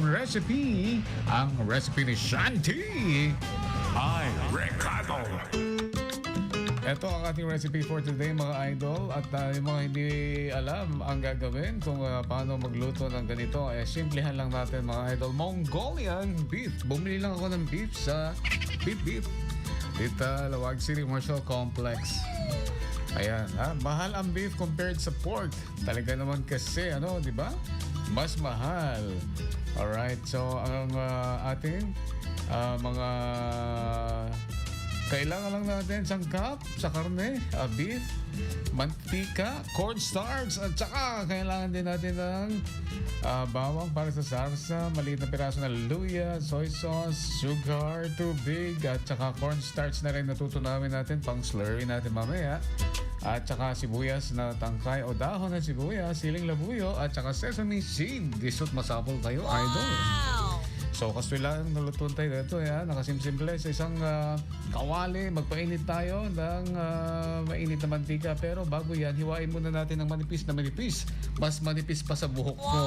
recipe, ang recipe ni Shanti. Ay, Ricardo! Ito ang ating recipe for today mga idol. At uh, yung mga hindi alam ang gagawin kung uh, paano magluto ng ganito eh simplihan lang natin mga idol. Mongolian beef. Bumili lang ako ng beef sa Beef Beef. Dito Lawag City Marshall Complex. Ayan ha? Mahal ang beef compared sa pork. Talaga naman kasi ano di ba? Mas mahal alright so ang uh, ating uh, mga kailangan lang natin sangkap sa karne, uh, beef, mantika, cornstarch, at saka kailangan din natin ng uh, bawang para sa sarsa, maliit na piraso ng luya, soy sauce, sugar, tubig, at saka cornstarch na rin natutunamin natin pang slurry natin mamaya. At saka sibuyas na tangkay o dahon ng sibuyas, siling labuyo, at saka sesame seed. Disot masapol tayo, idol. So, kasulang nalutuan tayo dito, ya. Nakasimsimple sa isang ah, kawali. Magpainit tayo ng ah, mainit na mantika. Pero bago yan, hiwain muna natin ng manipis na manipis. Mas manipis pa sa buhok ko.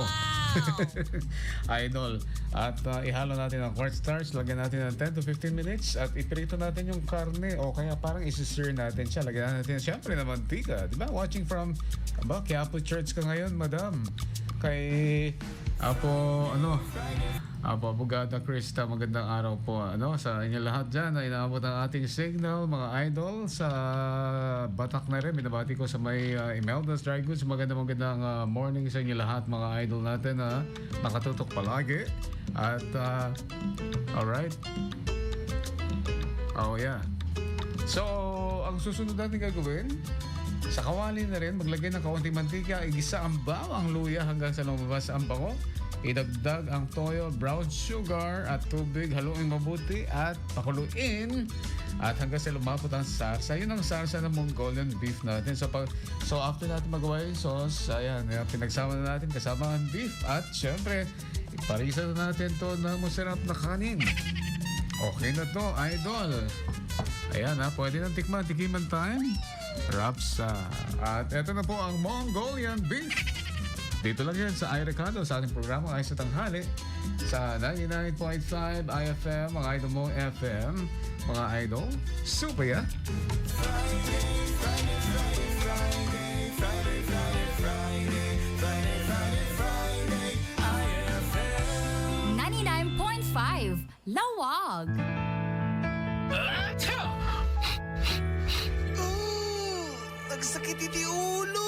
Idol. At ah, ihalo natin ang cornstarch. Lagyan natin ng 10 to 15 minutes. At iprito natin yung karne. O kaya parang isi-sear natin siya. Lagyan natin syempre ng mantika. Di ba? Watching from, aba, Quiapo Church ka ngayon, madam. Kay Apo, ano, Apo, Bugada Krista, magandang araw po ano, sa inyo lahat dyan na inaabot ang ating signal, mga idol, sa Batak na rin. Binabati ko sa may uh, Imelda's Dry Goods. Magandang magandang uh, morning sa inyo lahat, mga idol natin na nakatutok palagi. At, uh, alright. Oh, yeah. So, ang susunod natin gagawin, sa kawali na rin, maglagay ng kaunting mantika, igisa ang bawang luya hanggang sa lumabas ang bango. Idagdag ang toyo, brown sugar at tubig, haluin mabuti at pakuluin at hanggang sa lumapot ang sarsa. Yun ang sarsa ng Mongolian beef natin. So, pag, so after natin magawa yung sauce, ayan, pinagsama na natin kasama ang beef at syempre, iparisa na natin to ng masarap na kanin. Okay na to, idol. Ayan ha, pwede nang tikman, tikiman time. Rapsa. At eto na po ang Mongolian Beef. Dito lang yan sa iRecado sa ating programa ay sa tanghali sa 99.5 IFM, mga idol mo FM, mga idol. Super ya. 99.5 Lawag. Oh, nagsakit iti ulo.